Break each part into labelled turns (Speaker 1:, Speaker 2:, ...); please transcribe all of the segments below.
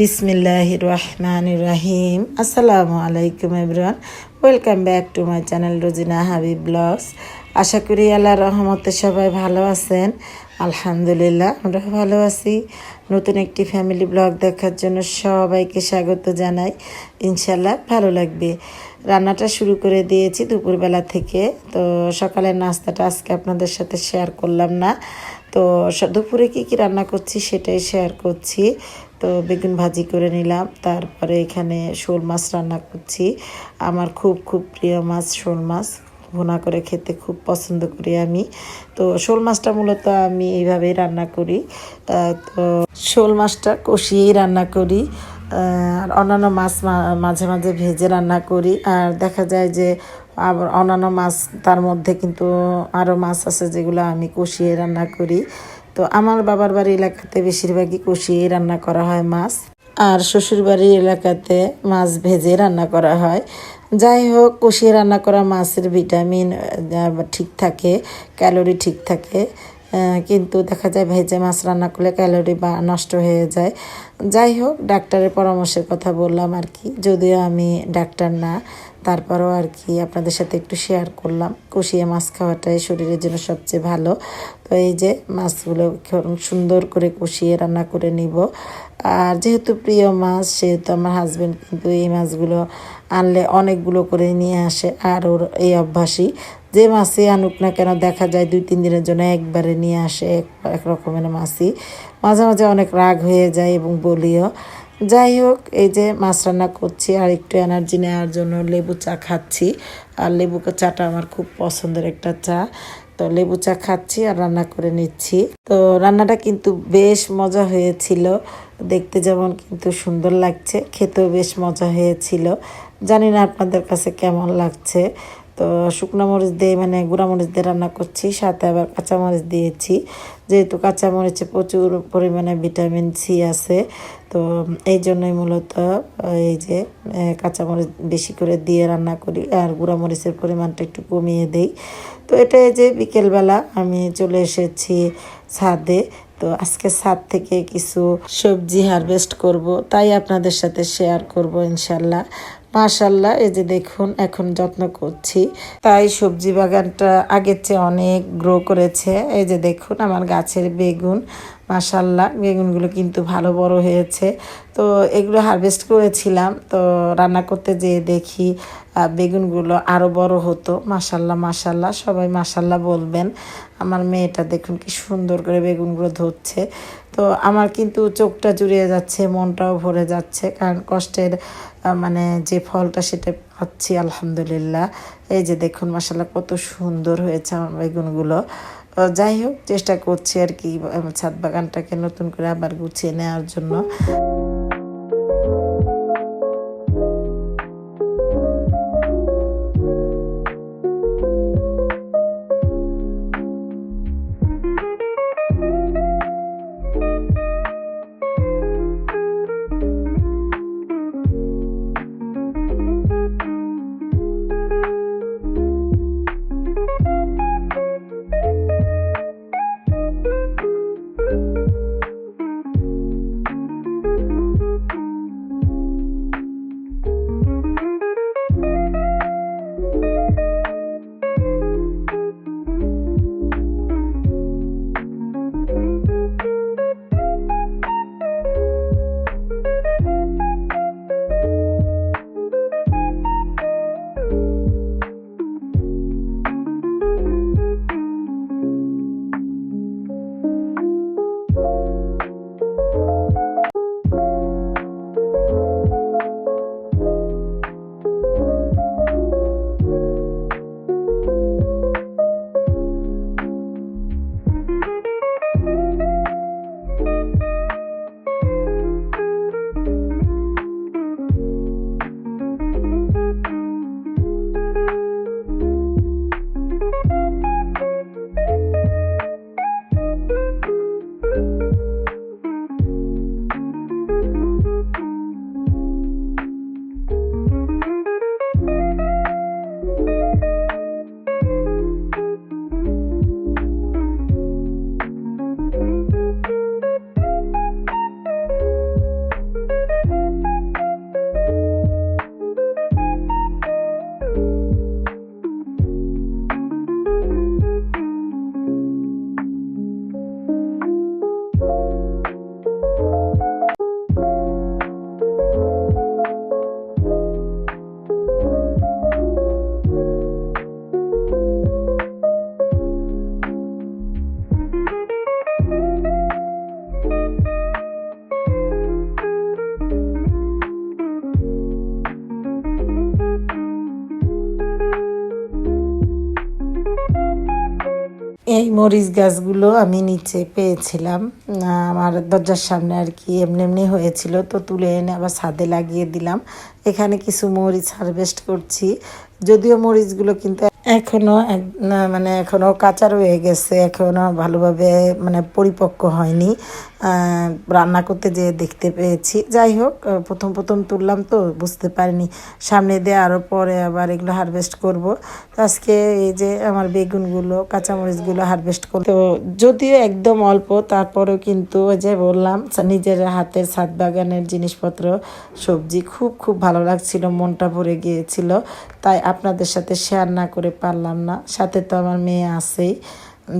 Speaker 1: বিসমিল্লাহ রহমান রাহিম আসসালামু আলাইকুম everyone. Welcome back to my channel Rozina Habib blogs. আশা করি আল্লাহ রহমতে সবাই ভালো আছেন। আলহামদুলিল্লাহ, আমরা ভালো আছি। নতুন একটি ফ্যামিলি ব্লগ দেখার জন্য সবাইকে স্বাগত জানাই। ইনশাল্লাহ ভালো লাগবে। রান্নাটা শুরু করে দিয়েছি দুপুরবেলা থেকে। তো সকালের নাস্তাটা আজকে আপনাদের সাথে শেয়ার করলাম না। তো দুপুরে কি কি রান্না করছি সেটাই শেয়ার করছি। তো বেগুন ভাজি করে নিলাম। তারপরে এখানে শোল মাছ রান্না করছি। আমার খুব খুব প্রিয় মাছ শোল মাছ। ভুনা করে খেতে খুব পছন্দ করি আমি। তো শোল মাছটা মূলত আমি এইভাবেই রান্না করি। তো শোল মাছটা কষিয়েই রান্না করি। আর অন্যান্য মাছ মাঝে মাঝে ভেজে রান্না করি। আর দেখা যায় যে আবার অন্যান্য মাছ, তার মধ্যে কিন্তু আরও মাছ আছে যেগুলো আমি কষিয়ে রান্না করি। তো আমার বাবার বাড়ি এলাকাতে বেশিরভাগই কষিয়ে রান্না করা হয় মাছ। আর শ্বশুরবাড়ির এলাকাতে মাছ ভেজে রান্না করা হয়। যাই হোক কষিয়ে রান্না করা মাছের ভিটামিন ঠিক থাকে, ক্যালোরি ঠিক থাকে কিন্তু দেখা যায় ভেজে মাছ রান্না করলে ক্যালোরি বা নষ্ট হয়ে যায়। যাই হোক, ডাক্তারের পরামর্শের কথা বললাম আর কি। যদিও আমি ডাক্তার না, তারপরেও আর কি আপনাদের সাথে একটু শেয়ার করলাম। কষিয়ে মাছ খাওয়াটাই শরীরের জন্য সবচেয়ে ভালো। তো এই যে মাছগুলো সুন্দর করে কষিয়ে রান্না করে নিব। আর যেহেতু প্রিয় মাছ, সেহেতু আমার হাজবেন্ড কিন্তু এই মাছগুলো আনলে অনেকগুলো করে নিয়ে আসে আর ওর এই অভ্যাসই। যে মাছই আনুক না কেন, দেখা যায় দুই, তিন দিনের জন্য একবারে নিয়ে আসে এক এক রকমের মাছই। মাঝে মাঝে অনেক রাগ হয়ে যায় এবং বলিও। যাই হোক, এই যে মাছ রান্না করছি আর একটু এনার্জি নেওয়ার জন্য লেবু চা খাচ্ছি। আর লেবু চাটা আমার খুব পছন্দের একটা চা। তো লেবু চা খাচ্ছি আর রান্না করে নিচ্ছি। তো রান্নাটা কিন্তু বেশ মজা হয়েছিল। দেখতে যেমন কিন্তু সুন্দর লাগছে, খেতেও বেশ মজা হয়েছিল। জানি না আপনাদের কাছে কেমন লাগছে। তো শুকনো মরিচ দিয়ে মানে গুঁড়া মরিচ দিয়ে রান্না করছি, সাথে আবার কাঁচামরিচ দিয়েছি। যেহেতু কাঁচামরিচে প্রচুর পরিমাণে ভিটামিন সি আছে, তো এই জন্যই মূলত এই যে কাঁচামরিচ বেশি করে দিয়ে রান্না করি, আর গুঁড়া মরিচের পরিমাণটা একটু কমিয়ে দেই। তো এটা এই যে বিকেলবেলা আমি চলে এসেছি ছাদে, তো আজকে ছাদ থেকে কিছু সবজি হারভেস্ট করব, তাই আপনাদের সাথে শেয়ার করব ইনশাল্লাহ। মাশাল্লাহ এই যে দেখুন, এখন যত্ন করছি। তাই সবজি বাগানটা আগের চেয়ে অনেক গ্রো করেছে। এই যে দেখুন, আমার গাছের বেগুন মাশাল্লাহ বেগুনগুলো কিন্তু ভালো বড় হয়েছে। তো এগুলো হারভেস্ট করেছিলাম, তো রান্না করতে যেয়ে দেখি বেগুনগুলো আরও বড় হতো। মাশাল্লাহ মাশাল্লাহ সবাই মাশাল্লাহ বলবেন। আমার মেয়েটা দেখুন কি সুন্দর করে বেগুনগুলো ধরছে। তো আমার কিন্তু চোখটা জুড়িয়ে যাচ্ছে, মনটাও ভরে যাচ্ছে, কারণ কষ্টের মানে যে ফলটা সেটা পাচ্ছি, আলহামদুলিল্লাহ। এই যে দেখুন মাসাল্লাহ কত সুন্দর হয়েছে আমার বেগুনগুলো। তো যাই হোক, চেষ্টা করছি আর কি, ছাদ বাগানটাকে নতুন করে আবার গুছিয়ে নেওয়ার জন্য। মরিচ গাছগুলো আমি নিচে পেয়েছিলাম। আমার দরজার সামনে আর কি এমনি এমনি হয়েছিল, তো তুলে এনে আবার ছাদে লাগিয়ে দিলাম। এখানে কিছু মরিচ হারভেস্ট করছি। যদিও মরিচগুলো কিন্তু এখনও মানে এখনও কাঁচা রয়ে গেছে এখনও ভালোভাবে মানে পরিপক্ক হয়নি। রান্না করতে যেয়ে দেখতে পেয়েছি। যাই হোক প্রথম প্রথম তুললাম তো, বুঝতে পারিনি। সামনে দিয়ে আরও পরে আবার এগুলো হারভেস্ট করব। তো আজকে এই যে আমার বেগুনগুলো, কাঁচামরিচগুলো হারভেস্ট করব তো যদিও একদম অল্প, তারপরেও কিন্তু ওই যে বললাম, নিজের হাতের ছাদ বাগানের জিনিসপত্র, সবজি খুব খুব ভালো লাগছিল, মনটা ভরে গিয়েছিল। তাই আপনাদের সাথে শেয়ার না করে পারলাম না। সাথে তো আমার মেয়ে আছেই।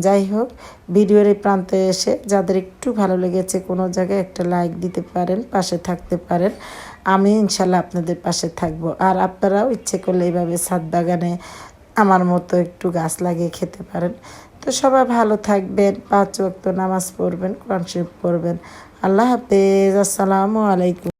Speaker 1: যাই হোক, ভিডিওর এই প্রান্তে এসে যাদের একটু ভালো লেগেছে কোনো জায়গায় একটা লাইক দিতে পারেন, পাশে থাকতে পারেন। আমি ইনশাল্লাহ আপনাদের পাশে থাকব। আর আপনারাও ইচ্ছে করলে এইভাবে ছাদ বাগানে আমার মতো একটু গাছ লাগিয়ে খেতে পারেন। তো সবাই ভালো থাকবেন, পাঁচ ওয়াক্ত নামাজ পড়বেন, কোরআন শরীফ পড়বেন। আল্লাহ হাফেজ, আসসালামু আলাইকুম।